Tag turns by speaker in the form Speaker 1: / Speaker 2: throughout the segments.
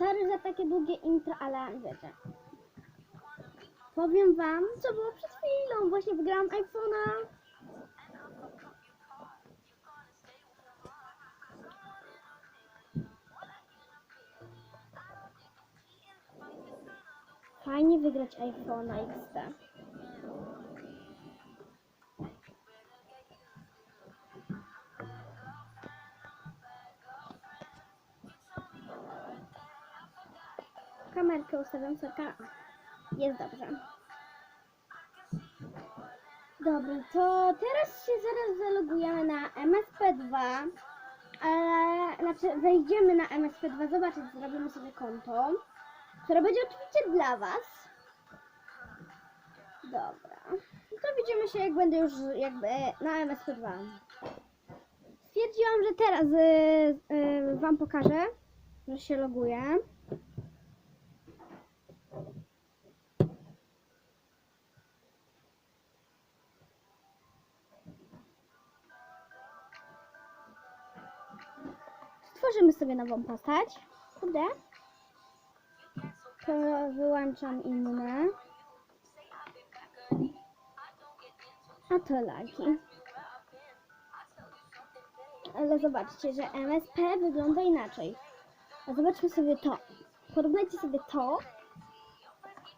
Speaker 1: Sorry za takie długie intro, ale wiecie. Powiem wam, co było przed chwilą. Właśnie wygrałam iPhone'a. Fajnie wygrać iPhone'a XD. Kamerkę ustawiam sobie. Jest dobrze. Dobra, to teraz się zaraz zalogujemy na MSP2. Ale, znaczy wejdziemy na MSP2, zobaczyć, zrobimy sobie konto, które będzie oczywiście dla Was. Dobra. To widzimy się, jak będę już jakby na MSP2. Stwierdziłam, że teraz y, y, Wam pokażę, że się loguję. Stworzymy sobie nową postać. Kurde. To wyłączam inne. A to lagi. Ale zobaczcie, że MSP wygląda inaczej. A zobaczmy sobie to. Porównajcie sobie to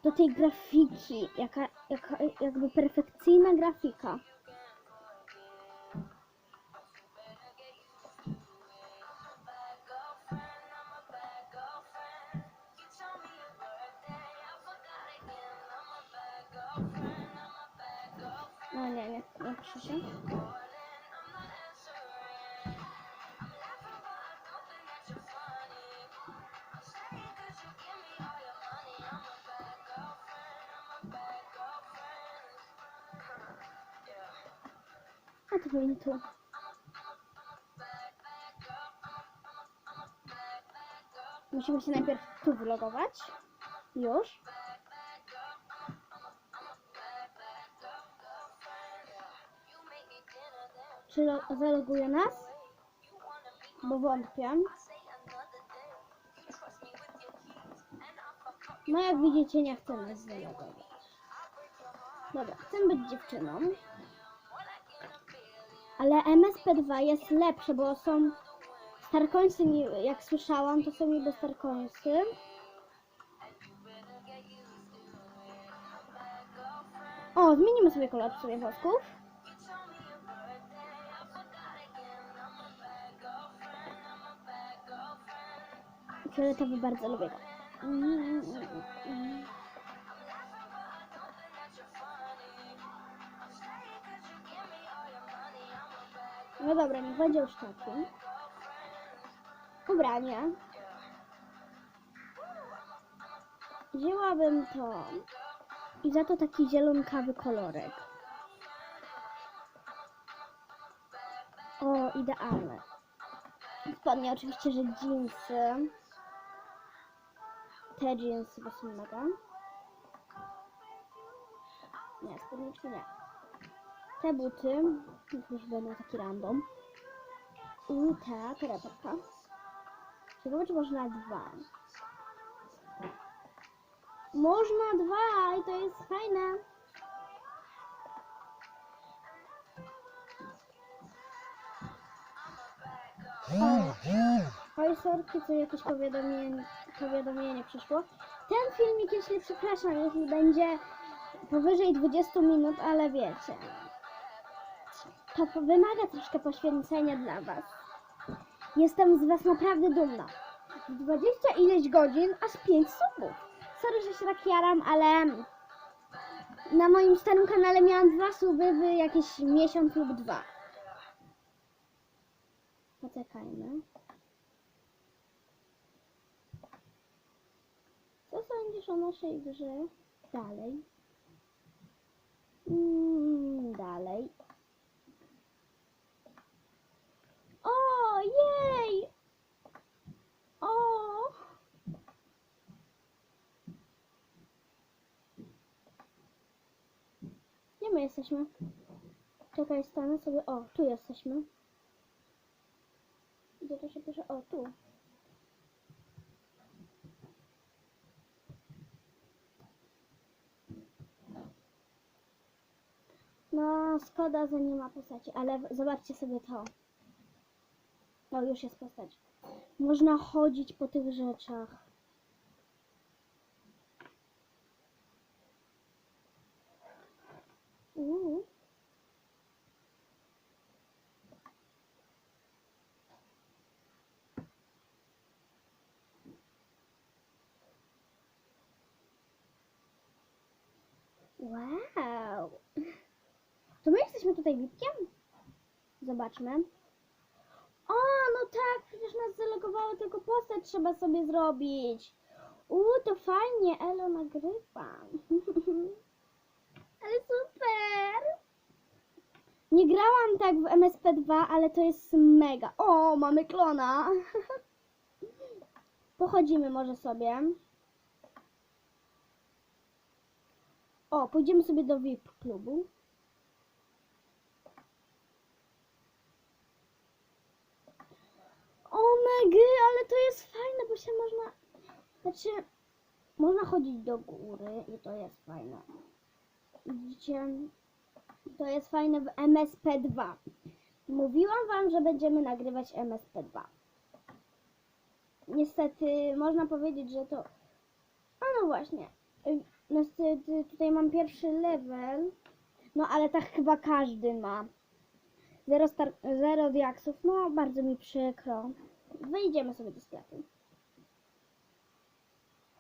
Speaker 1: do tej grafiki. Jaka, jaka jakby perfekcyjna grafika. Się. A to powinno tu. Musimy się najpierw tu wylogować. Już. Czy lo- zaloguje nas? Bo wątpię. No jak widzicie, nie chcę nas zalogować. Dobra, chcę być dziewczyną. Ale MSP2 jest lepsze, bo są starkońcy, ni- jak słyszałam, to są niby starkońcy. O, zmienimy sobie kolor sobie włosków. Fioletowy bardzo lubię go. No dobra, niech będzie już taki. Ubranie. Wzięłabym to i za to taki zielonkawy kolorek. O, idealne. Spodnie oczywiście, że jeansy. Te jeansy, bo są mega. Nie, spódniczki nie. Te buty, już będą taki random. I ta torebka. Ciekawe, czy można dwa. Można dwa i to jest fajne. Oj, sorki, co jakieś powiadomienie, powiadomienie przyszło. Ten filmik, jeśli przepraszam, jeśli będzie powyżej 20 minut, ale wiecie, to wymaga troszkę poświęcenia dla Was. Jestem z Was naprawdę dumna. 20 ileś godzin, aż 5 subów. Sorry, że się tak jaram, ale na moim starym kanale miałam dwa suby w jakiś miesiąc lub dwa. Poczekajmy. Co sądzisz o naszej grze? Dalej. Mm, dalej. O, jej! O!
Speaker 2: Gdzie my jesteśmy? Czekaj, stanę sobie. O, tu jesteśmy. Gdzie to się pisze? O, tu. Szkoda, że nie ma postaci, ale zobaczcie sobie to. O, już jest postać. Można chodzić po tych rzeczach. Uuu. Wow. Jesteśmy tutaj Wipkiem? Zobaczmy. O, no tak, przecież nas zalogowało, tylko postać trzeba sobie zrobić. Uuu, to fajnie, Elo nagrywa. ale super! Nie grałam tak w MSP2, ale to jest mega. O, mamy klona. Pochodzimy może sobie. O, pójdziemy sobie do VIP klubu. O mega, ale to jest fajne, bo się można... Znaczy, można chodzić do góry i to jest fajne. Widzicie? To jest fajne w MSP2. Mówiłam wam, że będziemy nagrywać MSP2. Niestety, można powiedzieć, że to... A no właśnie. Niestety, tutaj mam pierwszy level. No ale tak chyba każdy ma. Zero, star- zero diaksów. No, bardzo mi przykro. Wyjdziemy sobie do sklepu.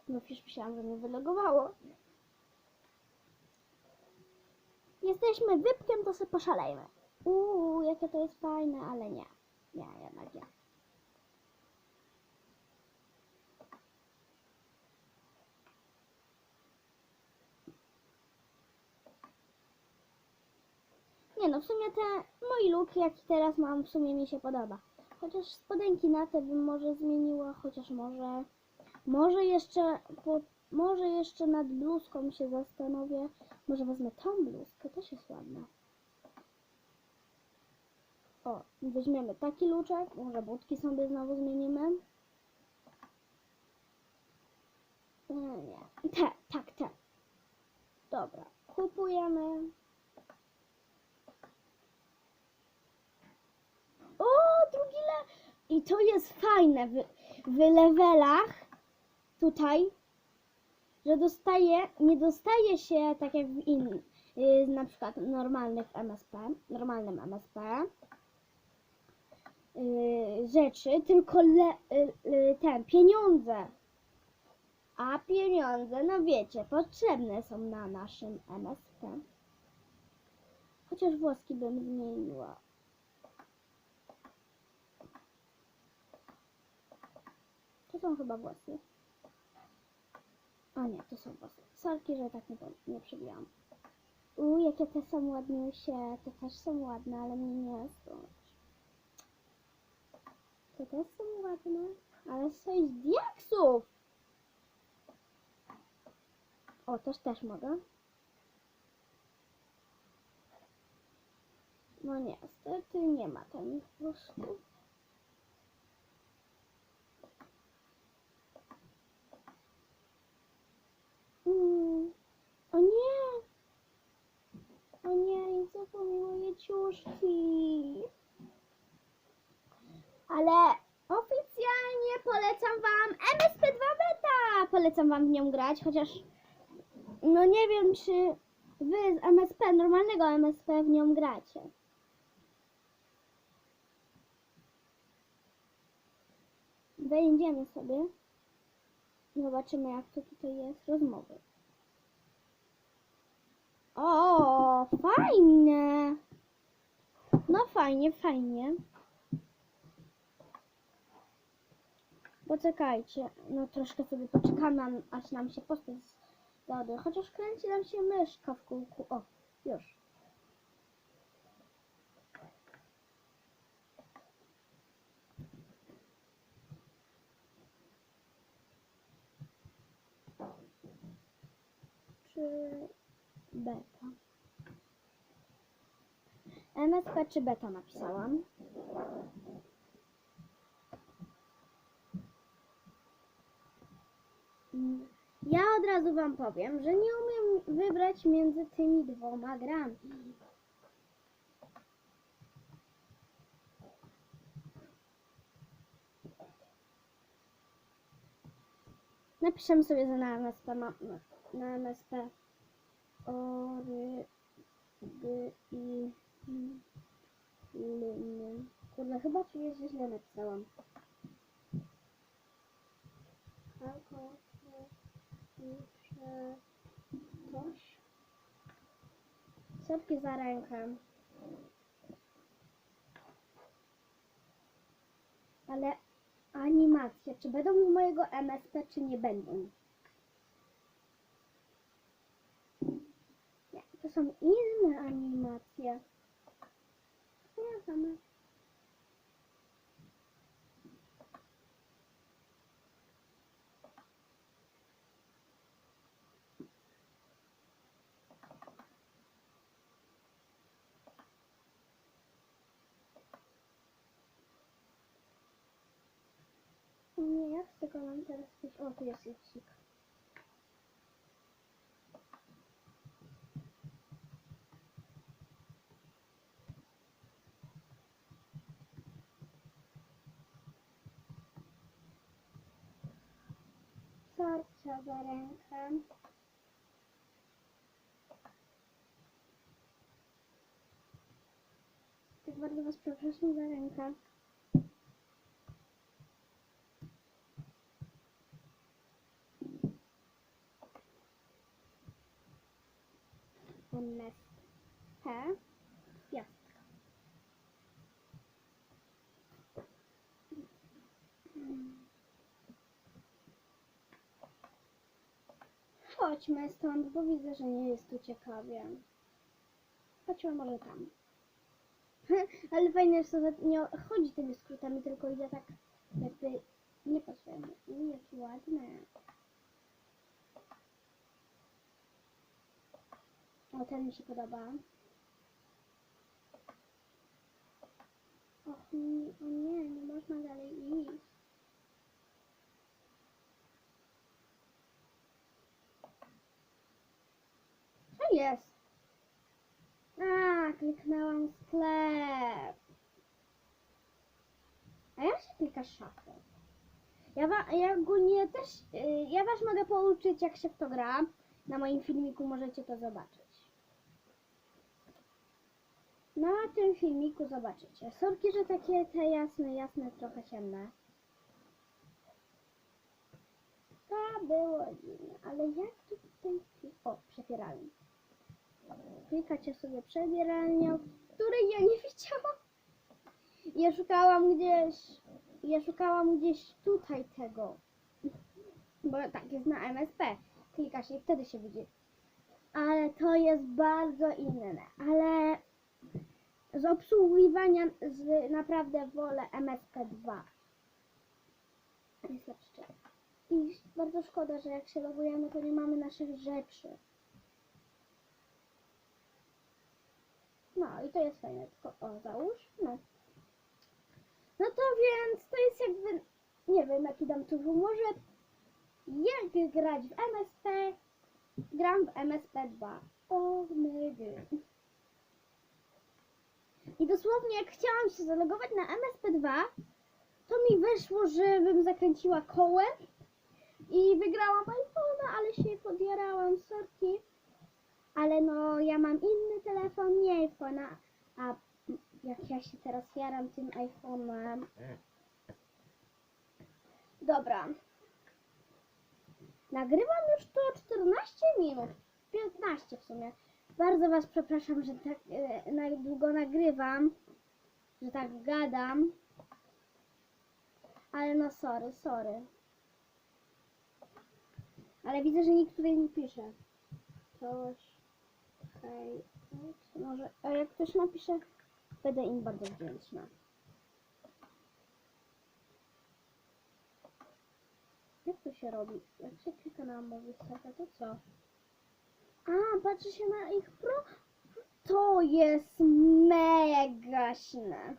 Speaker 2: No już myślałam, że mnie wylogowało. Jesteśmy wypkiem, to sobie poszalejmy. Uuu, jakie to jest fajne, ale nie. Nie, jednak nie. Nie no, w sumie te mój look, jaki teraz mam, w sumie mi się podoba. Chociaż spodenki na te bym może zmieniła, chociaż może... Może jeszcze, po, może jeszcze nad bluzką się zastanowię. Może wezmę tą bluzkę, też jest ładna. O, weźmiemy taki luczek, może budki sobie znowu zmienimy. Nie, nie. Te, tak, te. Dobra, kupujemy. O, drugi. I to jest fajne w, w levelach tutaj, że dostaje, nie dostaje się tak jak w innych, yy, na przykład normalnych MSP, normalnym MSP, yy, rzeczy, tylko le, yy, yy, ten, pieniądze. A pieniądze, no wiecie, potrzebne są na naszym MSP. Chociaż włoski bym zmieniła. To są chyba włosy. A nie, to są włosy. Sorki, że tak nie, nie przebijałam. U, jakie te są ładniusie. Te też są ładne, ale mnie nie stąd. Te też są ładne, ale z sześć diaksów. O, też też mogę. No niestety nie ma tam prostu. Mm. O nie! O nie, i zapomniał moje ciuszki. Ale oficjalnie polecam wam MSP2 Beta. Polecam wam w nią grać, chociaż no nie wiem, czy wy z MSP, normalnego MSP w nią gracie. Wejdziemy sobie. Zobaczymy, jak to tutaj jest. Rozmowy. O, fajne. No fajnie, fajnie. Poczekajcie. No troszkę sobie poczekamy, aż nam się postać zgaduje. Chociaż kręci nam się myszka w kółku. O, już. Czy beta? MSP czy beta napisałam. Mm, Ja od razu wam powiem, że nie umiem wybrać między tymi dwoma grami. Napiszemy sobie że na MSP, ma, na, MSP ory, by i liny. Kurde, chyba czuję, że źle napisałam. Alko, pisze coś. Sorki za rękę. Ale animacje, czy będą u mojego MSP, czy nie będą? Nie, to są inne animacje. Nie, same. Nie, jak z mam teraz? O, tu jest licznik. Sarcia za rękę. Tak bardzo was przepraszam za rękę. MSP Piastka. Chodźmy stąd, bo widzę, że nie jest tu ciekawie. Chodźmy może tam. Ale fajne że nie chodzi tymi skrótami, tylko idzie tak jakby nie. I jakie ładne. O, ten mi się podoba. Nie, o nie, nie można dalej iść. Co jest? A, kliknęłam sklep. A jak się klika szafę? Ja, wa- ja ogólnie też, y, ja was mogę pouczyć jak się w to gra. Na moim filmiku możecie to zobaczyć. Na tym filmiku zobaczycie. Sorki, że takie te jasne, jasne, trochę ciemne. To było dziwne, ale jak tutaj... O, przebieralnia. Klikacie sobie przebieralnia, której ja nie widziałam. Ja szukałam gdzieś... Ja szukałam gdzieś tutaj tego. Bo tak jest na MSP. Klika się i wtedy się widzi. Ale to jest bardzo inne. Ale z obsługiwania z naprawdę wolę MSP2. Jest lepszy. I bardzo szkoda, że jak się logujemy, to nie mamy naszych rzeczy. No i to jest fajne, tylko o, załóż, no. No to więc to jest jakby, nie wiem jaki dam tu może jak grać w MSP, gram w MSP2. O my. I dosłownie jak chciałam się zalogować na MSP2, to mi wyszło, żebym zakręciła kołem i wygrałam iPhone'a, ale się podjarałam, sorki. Ale no, ja mam inny telefon, nie iPhone'a, a jak ja się teraz jaram tym iPhone'em. Dobra. Nagrywam już to 14 minut, 15 w sumie. Bardzo Was przepraszam, że tak e, długo nagrywam, że tak gadam. Ale no sorry, sorry. Ale widzę, że nikt tutaj nie pisze. Coś. Hej. Może, a jak ktoś napisze, będę im bardzo wdzięczna. Jak to się robi? Jak się klika na mowy to co? A, patrzy się na ich pro... To jest mega śne.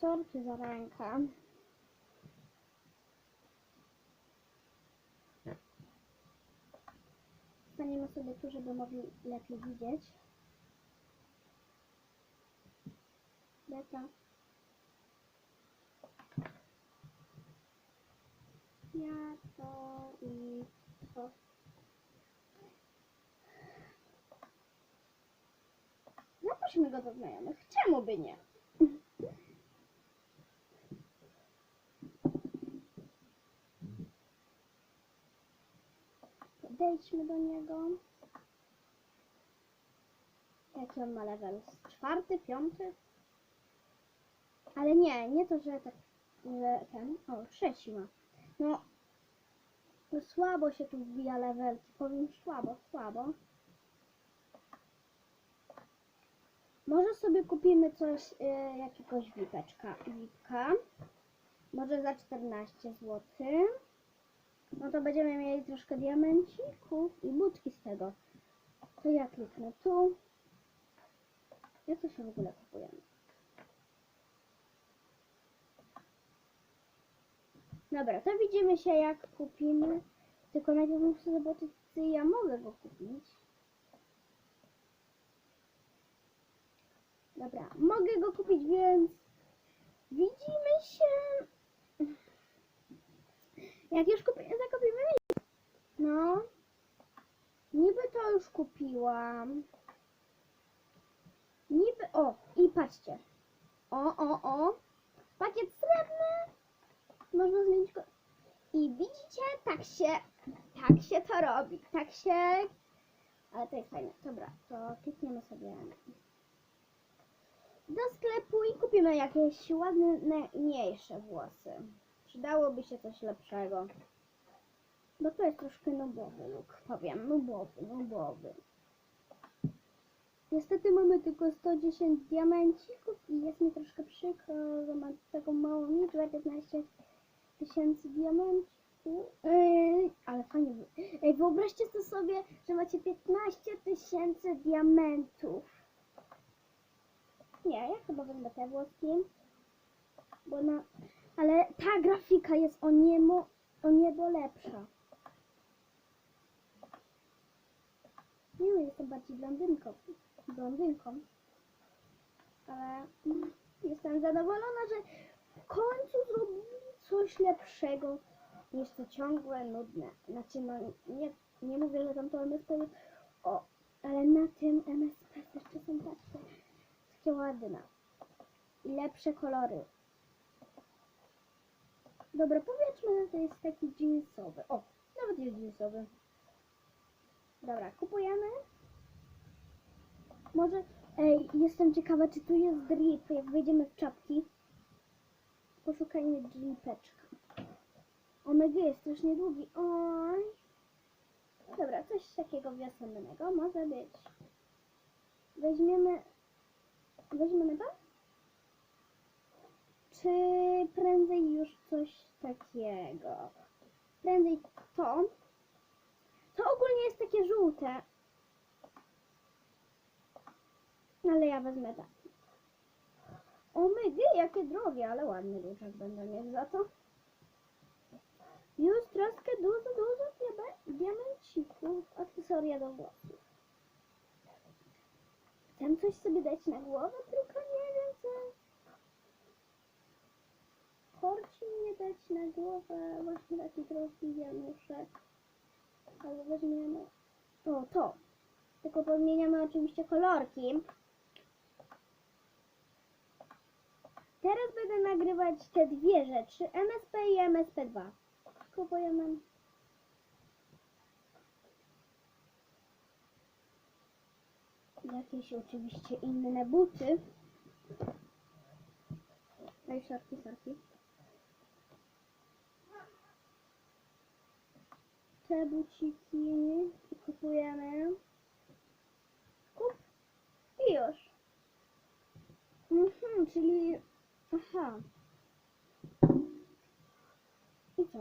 Speaker 2: Sorki za rękę. Staniemy sobie tu, żeby mogli lepiej widzieć. Beta. Ja to i to. Go do znajomych. Czemu by nie? Podejdźmy do niego. Jaki on ma level? Czwarty, piąty? Ale nie, nie to, że tak, że ten, o, trzeci ma. No, no słabo się tu wbija levelki, powiem słabo, słabo. Może sobie kupimy coś, y, jakiegoś wipeczka, wipka. Może za 14 zł. No to będziemy mieli troszkę diamencików i budki z tego. To ja kliknę tu. Jak to się w ogóle kupujemy? Dobra, to widzimy się jak kupimy. Tylko najpierw muszę zobaczyć, czy ja mogę go kupić. Dobra, mogę go kupić, więc widzimy się. Jak już kupi zakupimy. No. Niby to już kupiłam. Niby. O, i patrzcie. O, o, o. Pakiet srebrny. Można zmienić go. I widzicie, tak się, tak się to robi. Tak się. Ale to jest fajne. Dobra, to klikniemy sobie do sklepu i kupimy jakieś ładniejsze włosy. Przydałoby się coś lepszego. Bo to jest troszkę nubowy look, powiem. Nubowy, nubowy. Niestety mamy tylko 110 diamencików i jest mi troszkę przykro, że mam taką małą liczbę, 15 tysięcy diamencików. Ej, ale fajnie. Ej, wyobraźcie to sobie, że macie 15 tysięcy diamentów. Nie, ja chyba wezmę te włoski. Bo na... Ale ta grafika jest o niebo, o niebo lepsza. Nie jestem bardziej blondynką. Blondynką. Ale jestem zadowolona, że w końcu zrobili coś lepszego niż to ciągłe, nudne. Znaczy, no nie, nie mówię, że tam to MSP jest. O, ale na tym MSP jeszcze są takie, takie ładne. I lepsze kolory. Dobra, powiedzmy, że to jest taki jeansowy. O, nawet jest jeansowy. Dobra, kupujemy. Może, ej, jestem ciekawa, czy tu jest drip, jak wejdziemy w czapki. Poszukajmy dripeczka. Omega jest strasznie długi. Oj. Dobra, coś takiego wiosennego może być. Weźmiemy, weźmiemy to? Czy prędzej już coś takiego? Prędzej to. To ogólnie jest takie żółte. Ale ja wezmę tak. Omygy, jakie drogie, ale ładny ruczek będę mieć za to. Już troszkę dużo, dużo diame- diamencików, akcesoria do włosów. Chcę coś sobie dać na głowę, tylko nie wiem co. Korci mnie dać na głowę właśnie taki trochę wianuszek. Ale weźmiemy... O, to. Tylko podmieniamy oczywiście kolorki. Teraz będę nagrywać te dwie rzeczy, MSP i MSP2. Kupujemy. Jakieś oczywiście inne buty. Daj szarki, szarki. Te buciki kupujemy. Kup i już. Czyli... Aha. I co?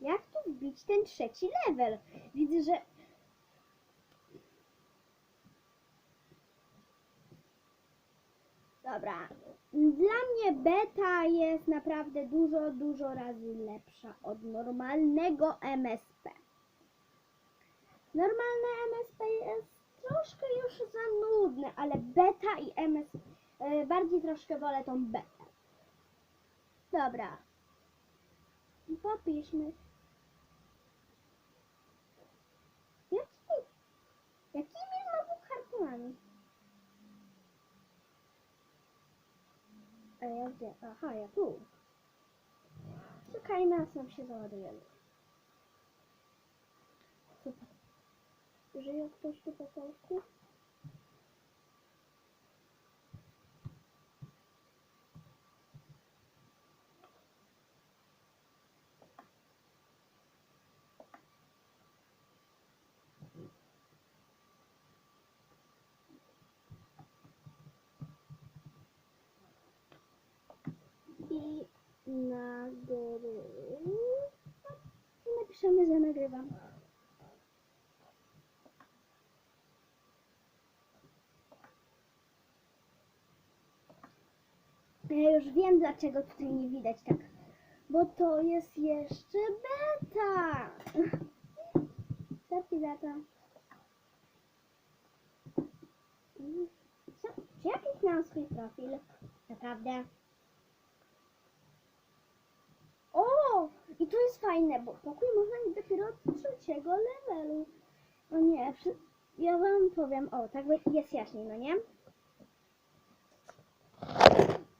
Speaker 2: Jak tu wbić ten trzeci level? Widzę, że... Dobra. Dla mnie beta jest naprawdę dużo, dużo razy lepsza od normalnego MSP. Normalne MSP jest ale beta i MS e, bardziej troszkę wolę tą betę. Dobra. Popiszmy. Jaki, jakimi znowu kartonami? A ja gdzie? Aha, ja tu. Czekajmy, aż nam się załaduje. Super. Żyje ktoś tu po polsku? I nagry... I napiszemy, że nagrywam. Ja już wiem, dlaczego tutaj nie widać tak. Bo to jest jeszcze beta. To. Co? Czy ja kliknęłam swój profil? Naprawdę? O! I to jest fajne, bo pokój można mieć dopiero od trzeciego levelu. O nie, wszy- ja wam powiem, o, tak jest jaśniej, no nie?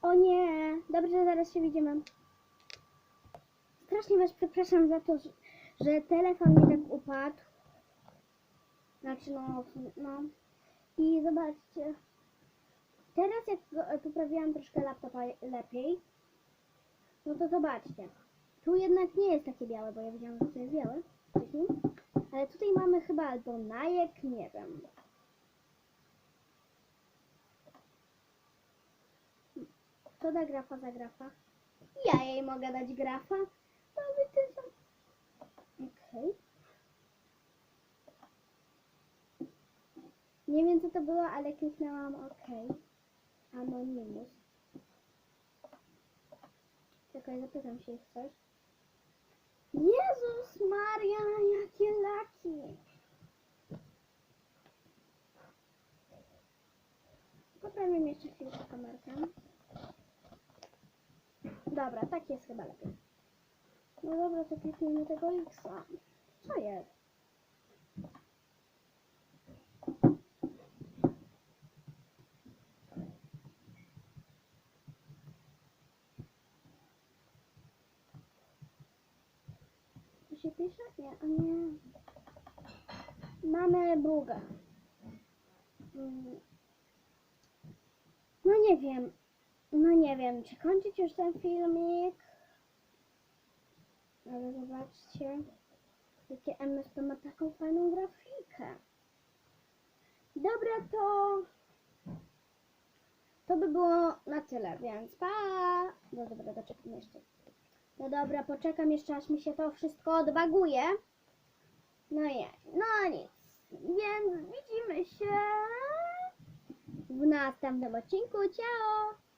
Speaker 2: O nie, dobrze, zaraz się widzimy. Strasznie was przepraszam za to, że, że telefon mi tak upadł. Znaczy, no, no. I zobaczcie. Teraz jak poprawiłam troszkę laptopa lepiej, no to zobaczcie. Tu jednak nie jest takie białe, bo ja widziałam, że to jest białe. Ale tutaj mamy chyba albo najek, nie wiem. Kto da grafa za grafa? Ja jej mogę dać grafa. To by ty. Okej. Nie wiem co to było, ale kliknęłam OK. Anonymous. Czekaj, zapytam się ich coś. Jezus Maria, jakie laki! Poprawię jeszcze chwilkę kamerkę. Dobra, tak jest chyba lepiej. No dobra, to kliknijmy tego X-a. Co jest? Tu się pisze? Nie, nie. Mamy buga. Mm. No nie wiem. No nie wiem, czy kończyć już ten filmik. Ale zobaczcie, jakie MSP ma taką fajną grafikę. Dobra, to... To by było na tyle, więc pa! No dobra, doczekam jeszcze. No dobra, poczekam jeszcze, aż mi się to wszystko odbaguje. No nie, no nic. Więc widzimy się w następnym odcinku. Ciao!